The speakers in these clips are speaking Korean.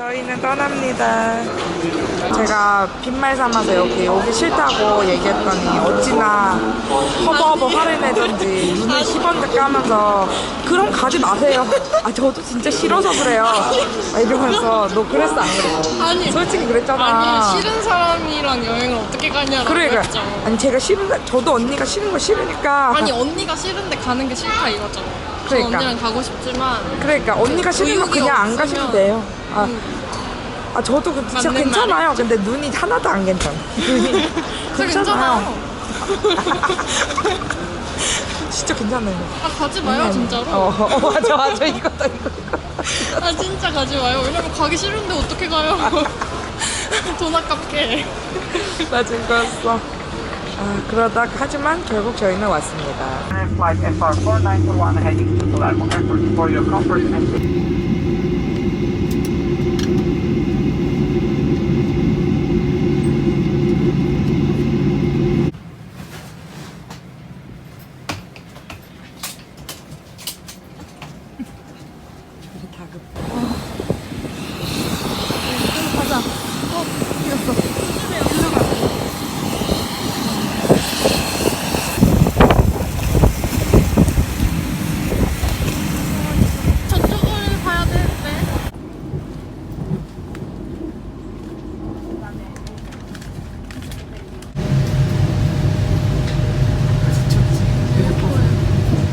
저희는 떠납니다. 제가 빈말 삼아서 여기 오기 싫다고 얘기했더니 어찌나 허버허버 화를 내던지 눈을 10번째 까면서 그럼 가지 마세요. 아 저도 진짜 싫어서 그래요. 막 이러면서 너 그랬어 안 그랬어? 아니. 솔직히 그랬잖아. 아니 싫은 사람이랑 여행을 어떻게 가냐라고 그러니까 했죠. 아니 제가 싫은 저도 언니가 싫은 거 싫으니까 아니 언니가 싫은데 가는 게 싫다 이거죠. 저 그러니까. 언니랑 가고 싶지만 그러니까 언니가 싫으면 의욕이 그냥 안 가시면 돼요. 아, 아 저도 그 진짜 맞는 괜찮아요. 근데 눈이 하나도 안 괜찮아. 눈이 저 괜찮아요. 진짜 괜찮아요. 아 가지 마요 진짜로. 어, 어 맞아 맞아 이거다 이거. 아 진짜 가지 마요. 왜냐면 가기 싫은데 어떻게 가요? 돈 아깝게. 맞아 이거였어. 아 그러다 하지만 결국 저희는 왔습니다. Flight FR 491 heading to Palermo Airport for your comfort and 다급. 가자. 어 이겼어. 일로 가. 저쪽을 봐야 되는데.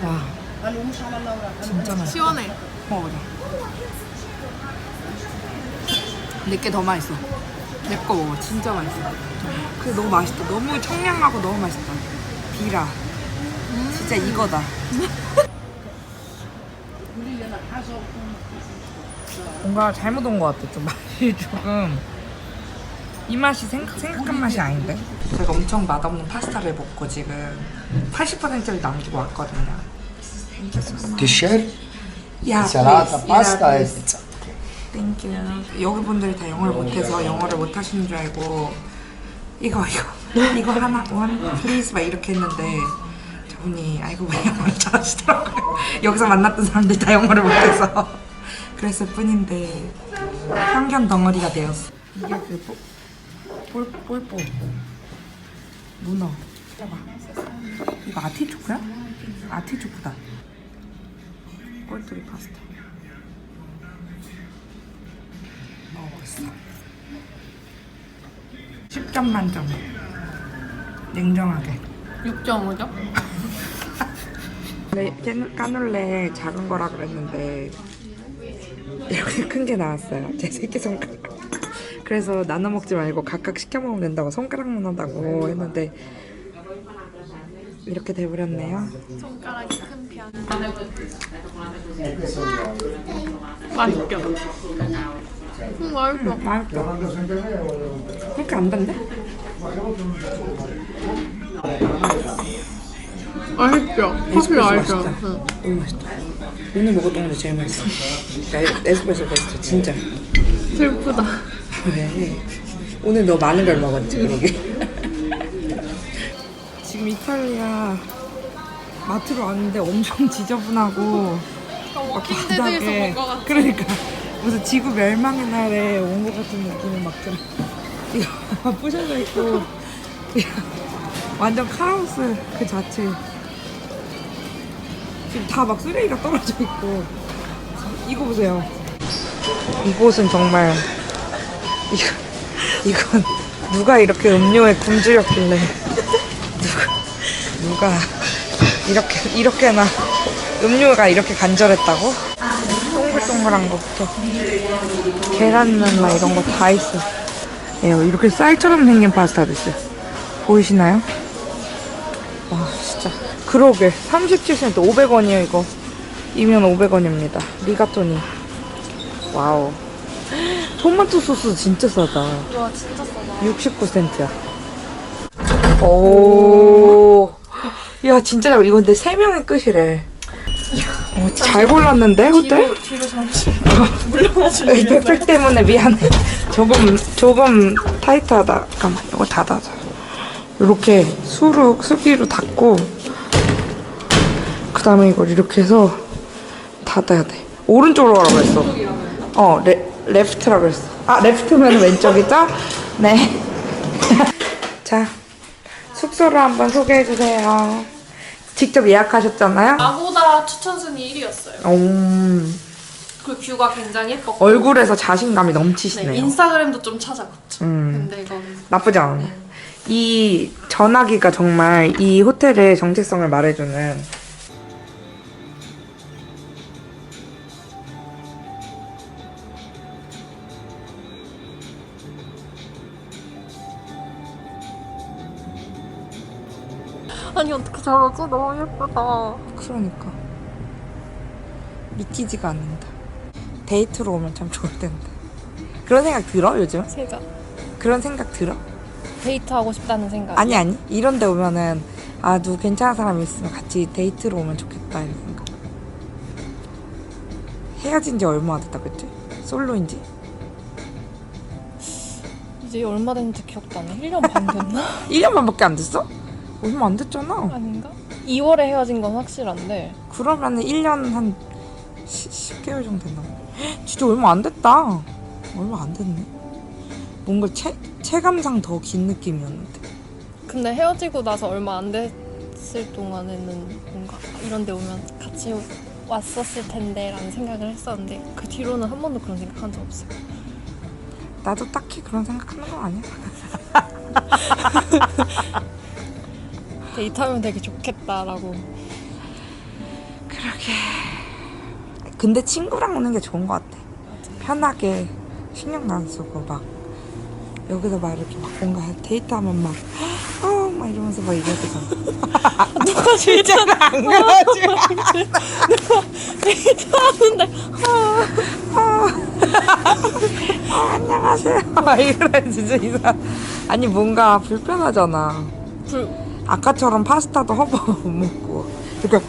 와, 진짜 맛있어. 시원해. 먹어보자. 내게 더 맛있어. 내 거 먹어. 진짜 맛있어. 그래 너무 맛있다. 너무 청량하고 너무 맛있다. 비라. 진짜 이거다. 뭔가 잘못 온 것 같아. 좀 맛이 조금 이 맛이 생각, 생각한 맛이 아닌데. 제가 엄청 맛없는 파스타를 먹고 지금 80%를 남기고 왔거든요. Ti share? 야, Insalata, please. pasta 야, e please. pizza. 땡큐. 여기 분들이 다 영어를 못해서 영어를 못하시는 줄 알고 이거 이거 이거 하나 원 플리즈 막 이렇게 했는데 저분이 알고 보니 영어를 잘하시더라고요. 여기서 만났던 사람들이 다 영어를 못해서 그랬을 뿐인데 편견 덩어리가 되었어. 이게 그 볼, 볼보 문어. 봐봐. 이거 아티초크야? 아티초크다. 꼴뚜기 파스타. 먹어보겠어. 10점 만점. 냉정하게. 6.5점? 네, 까눌레 작은 거라 그랬는데 이렇게 큰 게 나왔어요. 제 새끼 손가락. 그래서 나눠 먹지 말고 각각 시켜 먹으면 된다고 손가락만 한다고 했는데 이렇게 돼버렸네요. 손가락이 큰 편. 맛있게. 음, 맛있어. 맛있다. 그렇게 안 단데? 맛있죠? 커피 맛있어. 응. 너무 맛있다. 오늘 먹었던 게 제일 맛있어. 야, 에스프레소 베스트 진짜. 슬프다. 왜? 오늘 너 많은 걸 먹었지, 그러게. 이탈리아 마트로 왔는데 엄청 지저분하고 막 같아. 그러니까 무슨 지구 멸망의 날에 온 것 같은 느낌이 막 들어. 이거 부셔져 있고 완전 카오스 그 자체. 지금 다 막 쓰레기가 떨어져 있고 이거 보세요. 이곳은 정말 이거 이건 누가 이렇게 음료에 굶주렸길래 누가 이렇게 이렇게나 음료가 이렇게 간절했다고? 동글동글한 거부터 계란면 막 이런 거 다 있어. 예, 이렇게 쌀처럼 생긴 파스타도 있어요. 보이시나요? 와 진짜 그러게 37cm 500원이에요 이거 이면 500원입니다 리가토니 와우 토마토 소스 진짜 싸다 와 진짜 싸다. 69센트야. 오. 야, 진짜 잘, 이거 근데 3명이 끝이래. 어, 잘 골랐는데, 호텔? 뒤로 잠시 물러나주세요. 백팩 때문에 미안해. 조금, 조금 타이트하다. 잠깐만, 이거 닫아줘. 이렇게 수로, 수기로 닫고, 그 다음에 이걸 이렇게 해서 닫아야 돼. 오른쪽으로 가라고 했어. 어, 레, 레프트라고 했어. 아, 레프트면 왼쪽이죠? 네. 자, 숙소를 한번 소개해 주세요. 직접 예약하셨잖아요? 나보다 추천 순위 1위였어요. 음, 그 뷰가 굉장히 예뻤고 얼굴에서 자신감이 네, 넘치시네요. 인스타그램도 좀 찾아봤죠. 음. 근데 이건 나쁘지 않아. 이 전화기가 정말 이 호텔의 정체성을 말해주는 아니 어떻게 저러지? 너무 예쁘다. 그러니까 믿기지가 않는다. 데이트로 오면 참 좋을 텐데. 그런 생각 들어 요즘? 제가 그런 생각 들어? 데이트하고 싶다는 생각. 아니 아니 이런 데 오면은 아 누구 괜찮은 사람이 있으면 같이 데이트로 오면 좋겠다 이런 생각 헤어진 지 얼마 나 됐다 그치? 솔로인지? 이제 얼마 됐는지 기억도 안 나. 1년 반 됐나? 1년만밖에 안 됐어? 얼마 안 됐잖아. 아닌가? 2월에 헤어진 건 확실한데. 그러면은 1년 한 10, 개월 정도 됐나? 헉, 진짜 얼마 안 됐다. 얼마 안 됐네. 뭔가 체, 체감상 더 긴 느낌이었는데. 근데 헤어지고 나서 얼마 안 됐을 동안에는 뭔가 이런 데 오면 같이 왔었을 텐데 라는 생각을 했었는데 그 뒤로는 한 번도 그런 생각 한 적 없어요. 나도 딱히 그런 생각하는 건 아니야 데이트하면 되게 좋겠다라고 그러게. 근데 친구랑 오는 게 좋은 것 같아. 편하게 신경도 안 쓰고 막 여기서 막 이렇게 막 뭔가 데이트하면 막 어, 막 이러면서 막 이래야 되잖아. 누가 진짜 안 그래가지고. 데이트하는데 아, 안녕하세요. 막 이래 진짜 이상. 아니 뭔가 불편하잖아. 불 아까처럼 파스타도 허버 못 먹고. 이렇게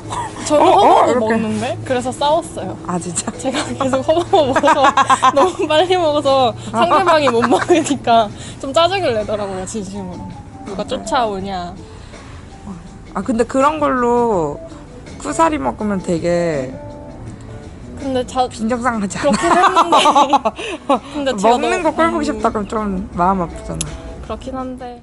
저는 어, 어, 허버도 이렇게. 먹는데 그래서 싸웠어요. 아 진짜. 제가 계속 허버 먹어서 너무 빨리 먹어서 상대방이 못 먹으니까 좀 짜증을 내더라고요 진심으로. 누가 쫓아오냐. 아 근데 그런 걸로 쿠사리 먹으면 되게 근데 자 빈정상하지 않아? 그렇긴 했는데 근데 제가 먹는 너무- 거 꼴보기 음, 싫다 그럼 좀 마음 아프잖아. 그렇긴 한데